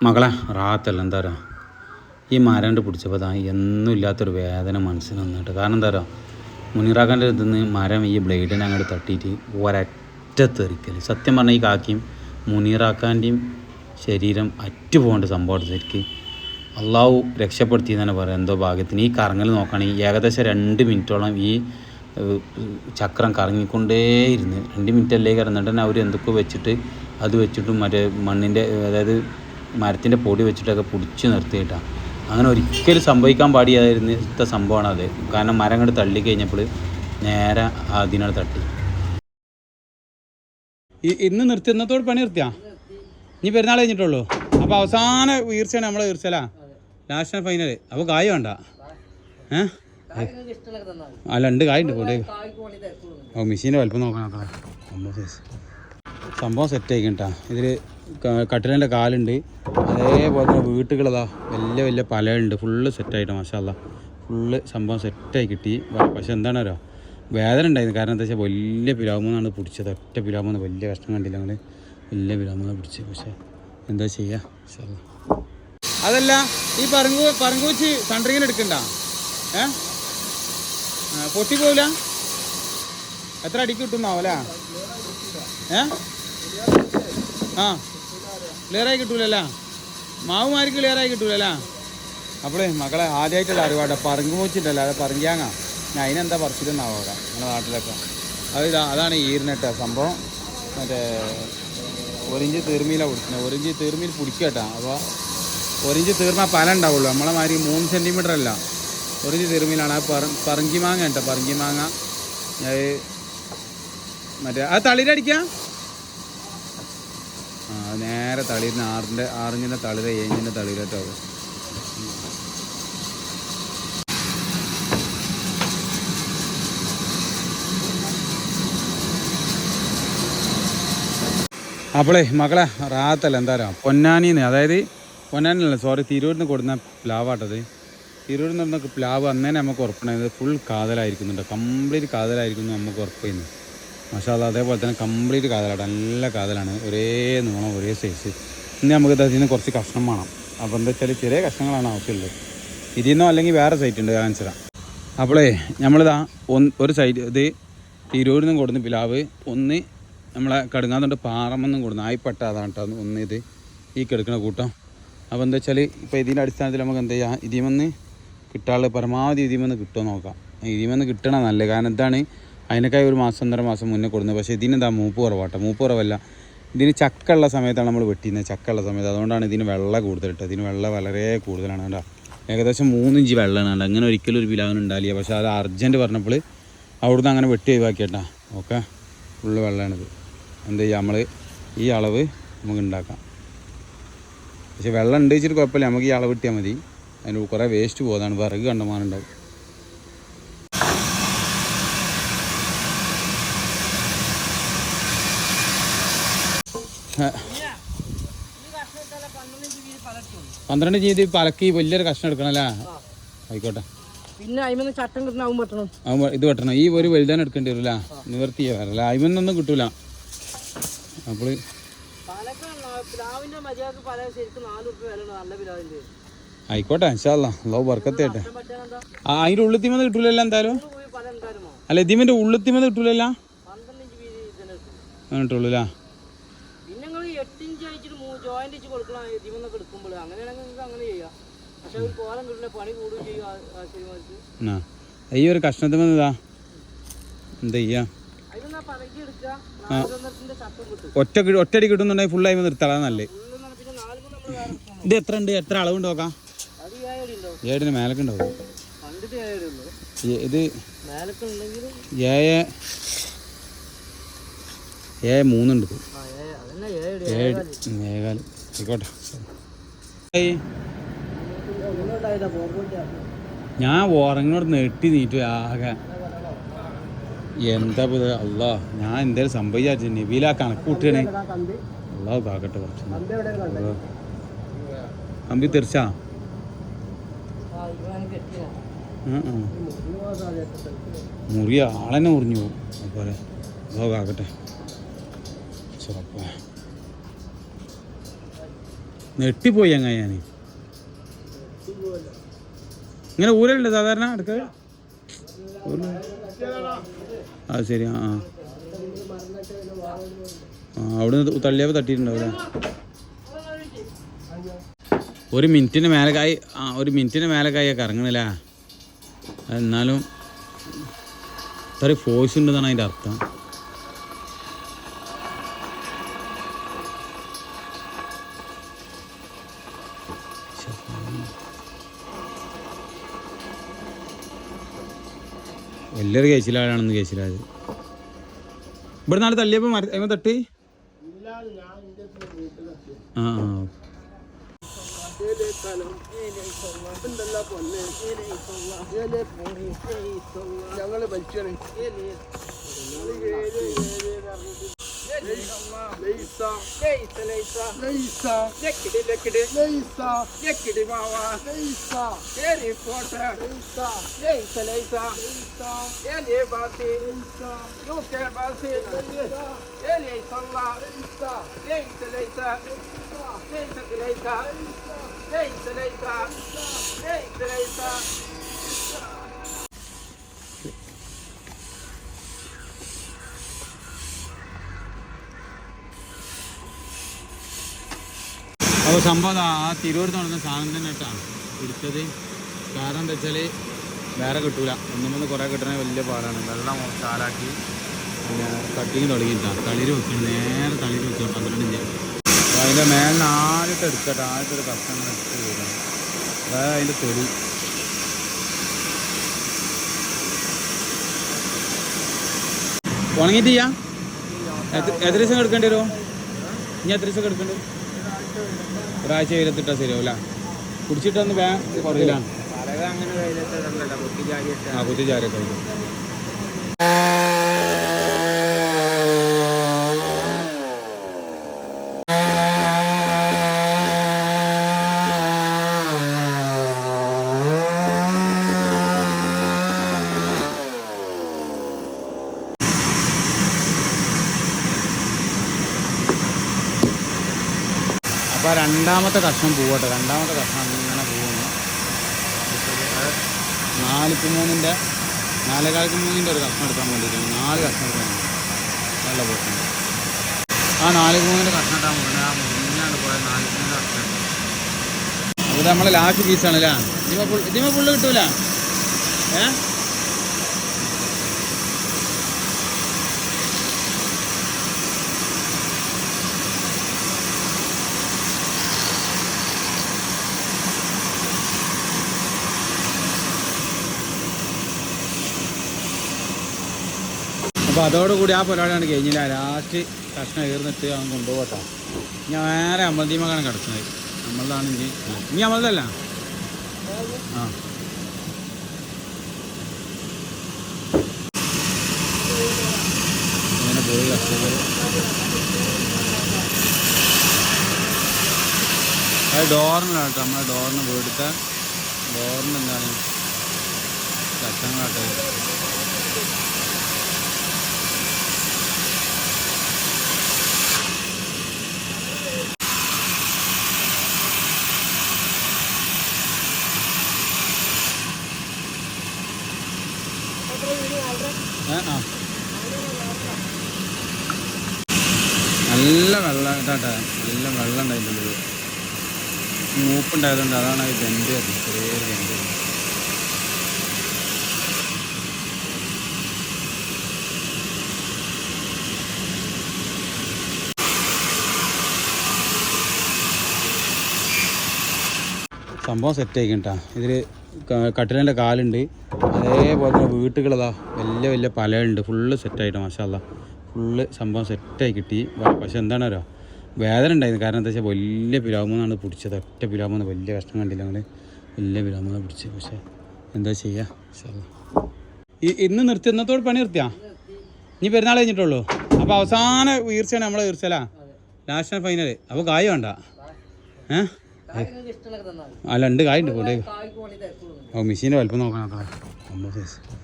മകളെ റാത്തല്ല എന്താ പറയുക ഈ മരണ്ട് പിടിച്ചപ്പോൾ താ ഇല്ലാത്തൊരു വേദന മനസ്സിന് വന്നിട്ട്. കാരണം എന്താ പറയുക മുനിറാക്കാന്റെ അടുത്ത് നിന്ന് മരം ഈ ബ്ലേഡിനെ അങ്ങോട്ട് തട്ടിയിട്ട് ഒരറ്റ തെറിക്കൽ സത്യം പറഞ്ഞാൽ ഈ കാക്കിയും മുനീറാക്കാന്റെയും ശരീരം അറ്റ് പോകേണ്ട സംഭവം ശരിക്ക്. അള്ളാഹു രക്ഷപ്പെടുത്തി തന്നെ പറയാം. എന്തോ ഭാഗ്യത്തിന്. ഈ കറങ്ങൽ നോക്കുകയാണെങ്കിൽ ഏകദേശം രണ്ട് മിനിറ്റോളം ഈ ചക്രം കറങ്ങിക്കൊണ്ടേയിരുന്ന് രണ്ട് മിനിറ്റ് അല്ലേ കിടന്നിട്ട് തന്നെ അവർ എന്തൊക്കെ വെച്ചിട്ട് അത് വെച്ചിട്ടും മറ്റേ മണ്ണിന്റെ അതായത് മരത്തിന്റെ പൊടി വെച്ചിട്ടൊക്കെ പിടിച്ച് നിർത്തിയിട്ടാണ് അങ്ങനെ ഒരിക്കലും സംഭവിക്കാൻ പാടിയായിരുന്ന സംഭവമാണ് അത്. കാരണം മരം തള്ളി കഴിഞ്ഞപ്പോൾ നേരെ അതിനോട് തട്ടി. ഇന്ന് നിർത്തി ഇന്നത്തോട് പണി നിർത്തിയാ? ഇനി പെരുന്നാൾ കഴിഞ്ഞിട്ടുള്ളൂ. അപ്പോൾ അവസാന വീർച്ചയാണ് നമ്മളെ വീർച്ചലാ ലാസ്റ്റ് ഫൈനൽ അപ്പോൾ കായ വേണ്ട. ഏ? അല്ല ഉണ്ട് കായ ഉണ്ട്. കൊണ്ടേ. ഓ മെഷീന്റെ വലുപ്പം നോക്കണം. സംഭവം സെറ്റ് ആയിക്കട്ടാ ഇതിൽ കട്ടിലിന്റെ കാലുണ്ട്. അതേപോലെ തന്നെ വീട്ടുകളതാ വലിയ വലിയ പലയുണ്ട്. ഫുള്ള് സെറ്റായിട്ട് മാഷാല്ല ഫുള്ള് സംഭവം സെറ്റായി കിട്ടി. പക്ഷെ എന്താണ് വേദന ഉണ്ടായിരുന്നു. കാരണം എന്താ വെച്ചാൽ വലിയ പിലാമെന്നാണ് പിടിച്ചത്. ഒറ്റ പിലാമെന്ന് വലിയ കഷ്ടം കണ്ടില്ല ഞങ്ങൾ വലിയ പിലാമെന്നാണ് പിടിച്ചത്. പക്ഷേ എന്താ ചെയ്യുക. അതല്ല ഈ പറങ്കു പറങ്കൂച്ചി സൺഡ്രിങ്ങിന് എടുക്കണ്ട. ഏ? പോവില്ല? പൊട്ടിപ്പോവില്ല എത്ര അടിക്ക് കിട്ടുന്നാവല്ലേ ഏ? ആ. ക്ലിയറായി കിട്ടൂലല്ല? മാവുമാർക്ക് ക്ലിയറായി കിട്ടൂലല്ല? അപ്പോളേ മക്കളെ ആദ്യമായിട്ടുള്ള അറിവാട്ടെ പറങ്കു മോച്ചിട്ടല്ല അത് പറങ്കിയാങ്ങ. ഞാൻ അതിനെന്താ പറിച്ചിട്ടുണ്ടാവും അവിടെ നമ്മുടെ നാട്ടിലൊക്കെ? അത് ഇതാ അതാണ് ഈറിനട്ട സംഭവം. മറ്റേ ഒരിഞ്ച് തീർമീലാണ് പിടിക്കുന്നത് ഒരിഞ്ച് തീർമീൽ പിടിക്കട്ടാ അപ്പോൾ ഒരിഞ്ച് തീർന്നാൽ പല ഉണ്ടാവുള്ളൂ. നമ്മളെ മാതിരി മൂന്ന് സെന്റിമീറ്റർ അല്ല. ഒരിഞ്ച് തീർമീലാണ്. ആ പറ പറങ്കി മാങ്ങ കേട്ടോ പറങ്കി മാങ്ങ അത് മറ്റേ ആ തളിരടിക്കാം. നേരെ തളിരുന്ന ആറിന്റെ ആറിഞ്ചിന്റെ തളിര ഏഴിന്റെ തളിരട്ടോ അപ്പോളേ മകളെ റാത്തല്ല എന്താ പറയുക പൊന്നാനിന്ന് അതായത് പൊന്നാനിയല്ല സോറി തിരൂരിൽ കൊടുക്കുന്ന പ്ലാവാട്ടത്. തിരൂരിൽ നിന്ന് കൊടുക്കുന്ന പ്ലാവ് അന്നേരം നമുക്ക് ഉറപ്പണത് ഫുൾ കാതലായിരിക്കുന്നുണ്ട്. കംപ്ലീറ്റ് കാതലായിരിക്കുന്നു നമുക്ക് ഉറപ്പിക്കുന്നു മസാല അതേപോലെ തന്നെ കംപ്ലീറ്റ് കാതലാട്ടോ. നല്ല കാതലാണ്. ഒരേ നീളം ഒരേ സൈസ് ഇനി നമുക്ക് ഇതിൽ നിന്ന് കുറച്ച് കഷ്ണം വേണം. അപ്പോൾ എന്താ വെച്ചാൽ ചെറിയ കഷ്ണങ്ങളാണ് ആവശ്യമുള്ളത്. ഇതിൽ നിന്നോ അല്ലെങ്കിൽ വേറെ സൈറ്റ് ഉണ്ട് തരാം അപ്പോളേ നമ്മളിതാ ഒന്ന് ഒരു സൈറ്റ് ഇത് തിരൂരിൽ നിന്നും കൊടുന്ന് പിലാവ് ഒന്ന് നമ്മളെ കടുങ്ങാത്തോണ്ട് പാറമെന്നും കൊടുക്കുന്നു ആയിപ്പെട്ട അതാണ് കേട്ടോ ഒന്ന് ഇത് ഈ കിടക്കുന്ന കൂട്ടം. അപ്പോൾ എന്താ വെച്ചാൽ ഇപ്പോൾ ഇതിന്റെ അടിസ്ഥാനത്തിൽ നമുക്ക് എന്താ ചെയ്യാം? ഇതിമെന്ന് കിട്ടാനുള്ള പരമാവധി ഇതിമെന്ന് കിട്ടുമോ നോക്കാം. ഇതിമെന്ന് കിട്ടണം നല്ല കാരണം എന്താണ്? അതിനൊക്കെ ഒരു മാസം ഒന്നര മാസം മുന്നേ കൊടുക്കുന്നത് പക്ഷേ ഇതിനെന്താ മൂപ്പ് കുറവാട്ടോ. മൂപ്പ് കുറവല്ല. ഇതിന് ചക്ക ഉള്ള സമയത്താണ് നമ്മൾ വെട്ടിയിരുന്നത്. ചക്ക ഉള്ള സമയത്ത്. അതുകൊണ്ടാണ് ഇതിന് വെള്ള കേട്ടോ ഇതിന് വെള്ള വളരെ കൂടുതലാണ് കേട്ടോ. ഏകദേശം മൂന്നിഞ്ച് വെള്ളമാണ് കേട്ടോ. അങ്ങനെ ഒരിക്കലും ഒരു പിലാവിന് ഉണ്ടാവില്ല. പക്ഷേ അത് അർജന്റ് പറഞ്ഞപ്പോൾ അവിടുന്ന് അങ്ങനെ വെട്ടി ഒഴിവാക്കിയട്ടാ ഓക്കെ? ഫുള്ള് വെള്ളമാണിത് എന്ത് ചെയ്യുക നമ്മൾ ഈ അളവ് നമുക്ക് ഉണ്ടാക്കാം. പക്ഷേ വെള്ളം ഉണ്ട് വെച്ചിട്ട് കുഴപ്പമില്ല. നമുക്ക് ഈ അളവ് കിട്ടിയാൽ മതി. അതിന് കുറേ വേസ്റ്റ് പോകുന്നതാണ്. വിറക് കണ്ടമാനുണ്ടാവും പന്ത്രണ്ട് ജീവിതം പലക്കി വലിയൊരു കഷ്ണം എടുക്കണല്ലേ ആയിക്കോട്ടെ. പിന്നെ ചട്ടം ഇത് വെട്ടണം. ഈ ഒരു വലുതാൻ എടുക്കേണ്ടി വരില്ല. നിവർത്തിയ വരല്ല അയിമെന്നൊന്നും കിട്ടൂല. അപ്പോൾ ആയിക്കോട്ടെ അല്ലോ. ലോ വർക്കത്തേട്ടെ അതിന്റെ ആ അതിന്റെ ഉള്ളിത്തിമന്ന് കിട്ടൂലല്ലോ എന്തായാലും? അല്ല ഇതിന്റെ ഉള്ളിത്തിമന്ന് കിട്ടൂലല്ലോ? കിട്ടുള്ളൂ ഇഞ്ച് എടുക്കുമ്പോൾ അങ്ങനെയാണെങ്കിൽ നിങ്ങൾക്ക് അങ്ങനെ ചെയ്യാം. പക്ഷെ ഒരു കോലം കിട്ടില്ല പണി കൂടുകയും ചെയ്യും ആ- ആ ആ. ഈ ഒരു എന്താ ചെയ്യാ? ഒറ്റ ഒറ്റടി കിട്ടുന്നുണ്ടെങ്കിൽ ഫുള്ളായി നിർത്താളാ നല്ലേ. ഇത് എത്ര ഉണ്ട്? എത്ര അളവുണ്ട് നോക്കാം. ഏടിന് ഏഴടി ഉണ്ടോ? ഏഴിന് മേലക്ക് ഉണ്ടാവും കണ്ടിട്ട് ഏഴടി ഉള്ളൂ. ഈ- ഇത് ഏ ഉണ്ടെങ്കിലും ഏഴ് ഏഴ് മൂന്നുണ്ട് ഏഴ്. അതന്നെ ഏഴടി ഏഴ് ഏകാൽ ആയിക്കോട്ടെ. ഞാൻ ഓറങ്ങോട് നെട്ടി നീറ്റു ആകെ. എന്താ ഇത്? അല്ലാ ഞാൻ എന്തായാലും സംഭവിച്ചു നബീല കണക്ക് കൂട്ടിയാണ് അല്ലാ കാക്കട്ടെ കുറച്ച് അമ്പി തീർച്ചാ മുറിയ ആളെന്നെ മുറിഞ്ഞു പോകും. അതുപോലെ അതോ. കാക്കട്ടെ ചെറുപ്പ നെട്ടിപ്പോയി അങ്ങ ഞാൻ. ഇങ്ങനെ ഊരലുണ്ട് സാധാരണ അടുക്ക ആ ശരി ആ ആ. അവിടെ അവിടുന്ന് തള്ളിയപ്പോൾ തട്ടിയിട്ടുണ്ടാവില്ല ഒരു മിനിറ്റിന് മേലക്കായി ആ ഒരു മിനിറ്റിന് മേലക്കായി കറങ്ങണില്ല എന്നാലും ഇത്ര ഫോഴ്സ് ഉണ്ടെന്നാണ് അതിന്റെ അർത്ഥം. വലിയൊരു കേസിലാണെന്ന് കേസിലായത് ഇവിടെ നാളെ തള്ളിയപ്പോൾ മര തട്ടി? ആ ആ ഞങ്ങൾ Leysa. അപ്പോൾ സംഭവം ആ തിരൂർ നടന്ന സാധനം തന്നെ കേട്ടാണ് എടുത്തത്. കാരണം എന്താ വെച്ചാൽ വേറെ കിട്ടൂല. ഒന്നും ഒന്ന് കുറേ കിട്ടണ വലിയ പാടാണ്. വെള്ളം ചാലാക്കി പിന്നെ കട്ടിങ് തുടങ്ങിയിട്ടാണ് തളിര് വെക്കണം നേരെ തളിര് വെക്കണം പന്ത്രണ്ട് ഇഞ്ച് അപ്പോൾ അതിന്റെ മേലിന് ആദ്യത്തെ എടുക്കട്ടെ ആദ്യത്തെ ഒരു കഷ്ണം എടുത്ത് വരണം അതായത് അതിന്റെ തൊലി. ഉണങ്ങിയിട്ട് ചെയ്യാം. എത്ര ദിവസം എടുക്കേണ്ടി വരുമോ ഇനി എത്ര ദിവസം എടുക്കേണ്ടി വരും? ഒരാഴ്ച വെയിലത്തിട്ടാൽ ശരിയാവില്ല കുടിച്ചിട്ടൊന്ന് വേഗം കുറയില്ല. അങ്ങനെ വെയിലത്തിടണ്ടല്ലോ കുത്തിച്ചാരിയൊക്കെ ആ കുത്തിച്ചാരിയൊക്കെ അപ്പോൾ രണ്ടാമത്തെ കഷ്ണം പോവട്ടെ രണ്ടാമത്തെ കഷ്ണം ഇങ്ങനെ പോകുന്നു. നാലിക്ക് മൂന്നിന്റെ നാലേകാൽക്ക് മൂന്നിന്റെ ഒരു കഷ്ണം എടുക്കാൻ വേണ്ടിയിട്ടാണ്. നാല് കഷ്ണം എടുക്കാൻ നല്ല പോട്ടുണ്ട് ആ നാലിക്ക് മൂന്നിന്റെ കഷ്ണം ഇട്ടാൻ പോകുന്നത് ആ മുന്നാണ് പോയത് നാലിക്ക് മൂന്നിന്റെ കഷ്ണം. അപ്പോൾ നമ്മൾ ലാസ്റ്റ് പീസാണ് അല്ലേ ഇതിമ ഫുൾ ഇതിമ ഫുള്ള് കിട്ടൂല? ഏ? അപ്പോൾ അതോടുകൂടി ആ പരിപാടിയാണ് കഴിഞ്ഞില്ല. ലാസ്റ്റ് കഷ്ണം ഏർന്നിട്ട് അവൻ കൊണ്ടുപോകട്ടോ. ഞാൻ വേറെ അമ്പലത്തീമക്കാണ് കിടക്കുന്നത്. നമ്മളതാണ് ഇനി ഇനി അമ്പലത്തല്ല ആ. അത് ഡോറിനാണ് കേട്ടോ. നമ്മളെ ഡോറിന് പോയെടുത്ത ഡോറിന് എന്താണ്? കഷ്ടങ്ങളാട്ടെ ഏ, ആ നല്ല ഇതാട്ടെ നല്ല വെള്ളം ഉണ്ടായിട്ടുള്ളത് മൂപ്പുണ്ടായതുകൊണ്ട് അതാണ് അത് ബെൻഡ് ചെറിയൊരു ബെൻഡ് സംഭവം സെറ്റ് ആയിക്കും കേട്ടോ. ഇതിൽ കട്ടിലിന്റെ കാലുണ്ട്. അതേപോലെ തന്നെ വീട്ടുകളതാ. വലിയ വലിയ പലയുണ്ട് ഫുള്ള് സെറ്റായിട്ട് മാഷാല്ല ഫുള്ള് സംഭവം സെറ്റായി കിട്ടി. പക്ഷെ എന്താണ് വേദന ഉണ്ടായിരുന്നു. കാരണം എന്താ വെച്ചാൽ വലിയ പിലാമെന്നാണ് പിടിച്ചത്. ഒറ്റ പിലാമെന്ന് വലിയ കഷ്ടം കണ്ടില്ല ഞങ്ങൾ വലിയ പിലാമെന്ന് പിടിച്ചത്. പക്ഷേ എന്താ ചെയ്യുക മാഷാല്ലാ. ഈ ഇന്ന് നിർത്തി. ഇന്നത്തോട് പണി നിർത്തിയാ? ഇനി പെരുന്നാൾ കഴിഞ്ഞിട്ടുള്ളൂ അപ്പോൾ അവസാന വീർച്ചയാണ് നമ്മളെ വീർച്ചലാ ലാസ്റ്റ് ഫൈനൽ അപ്പോൾ കായ വേണ്ട. ഏഹ് കായ് അല്ല ഉണ്ട്. കൊണ്ട് കായ്ക്ക് വേണ്ടി തിരക്കുള്ളൂ ഓ മെഷീന്റെ വലുപ്പം നോക്കണം നോക്കാം.